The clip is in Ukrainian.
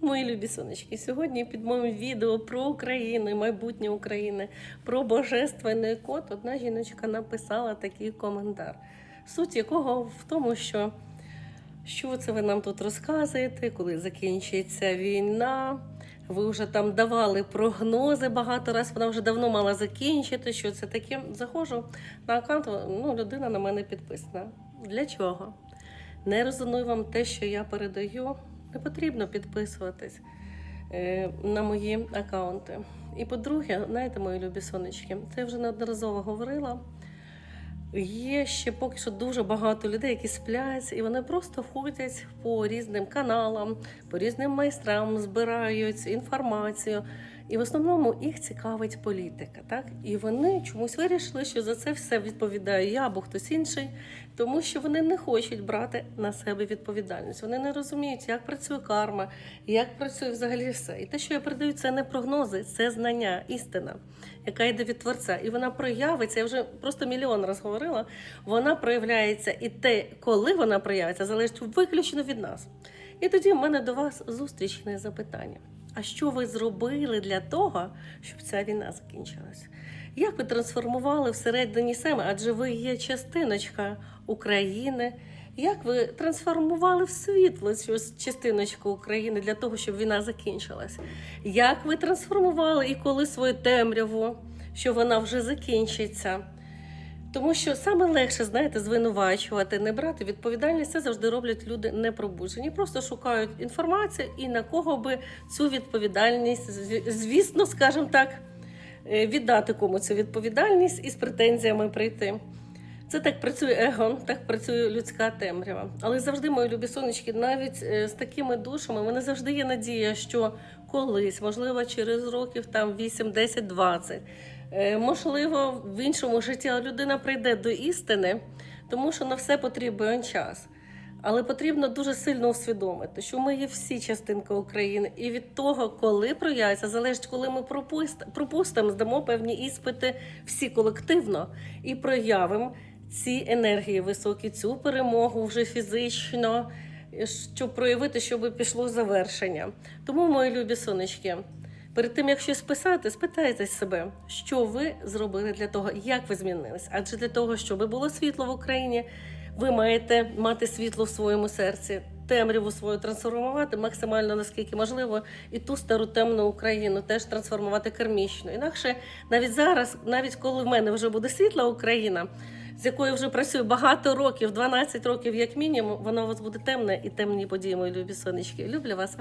Мої любі сонечки, сьогодні під моїм відео про Україну, майбутнє України, про божественний код, одна жіночка написала такий коментар, суть якого в тому, що що це ви нам тут розказуєте, коли закінчиться війна. Ви вже там давали прогнози багато разів, вона вже давно мала закінчити. Що це таке? Заходжу на аккаунт, ну, людина на мене підписана. Для чого? Не резонує вам те, що я передаю. Не потрібно підписуватись е, на мої аккаунти. І по-друге, знаєте, мої любі сонечки, це я вже неодноразово говорила. Є ще поки що дуже багато людей, які сплять, і вони просто ходять по різним каналам, по різним майстрам, збирають інформацію. І в основному їх цікавить політика, так? І вони чомусь вирішили, що за це все відповідаю я або хтось інший, тому що вони не хочуть брати на себе відповідальність. Вони не розуміють, як працює карма, як працює взагалі все. І те, що я передаю, це не прогнози, це знання, істина, яка йде від творця. І вона проявиться. Я вже просто мільйон раз говорила. Вона проявляється, і те, коли вона проявиться, залежить виключно від нас. І тоді в мене до вас зустрічне запитання. А що ви зробили для того, щоб ця війна закінчилась? Як ви трансформували всередині себе? Адже ви є частиночка України. Як ви трансформували в світло цю частиночку України для того, щоб війна закінчилась? Як ви трансформували і коли свою темряву, що вона вже закінчиться? Тому що саме легше, знаєте, звинувачувати, не брати відповідальність, це завжди роблять люди непробуджені. Просто шукають інформацію і на кого би цю відповідальність, звісно, скажімо так, е, віддати кому цю відповідальність і з претензіями прийти. Це так працює его, так працює людська темрява. Але завжди, мої любі сонечки, навіть е, з такими душами, мене завжди є надія, що колись, можливо, через років там 8, 10, 20, е, можливо, в іншому житті людина прийде до істини, тому що на все потрібен час. Але потрібно дуже сильно усвідомити, що ми є всі частинка України, і від того, коли проявиться, залежить, коли ми пропуст- пропустимо, здамо певні іспити всі колективно і проявимо ці енергії високі, цю перемогу вже фізично, щоб проявити, щоб пішло завершення. Тому, мої любі сонечки, перед тим як щось писати, спитайте себе, що ви зробили для того, як ви змінились. Адже для того, щоб було світло в Україні, ви маєте мати світло в своєму серці, темряву свою трансформувати максимально наскільки можливо, і ту стару темну Україну теж трансформувати кармічно. Інакше навіть зараз, навіть коли в мене вже буде світла Україна, з якою вже працюю багато років, 12 років як мінімум, воно у вас буде темне і темні події, мої любі сонечки. Люблю вас.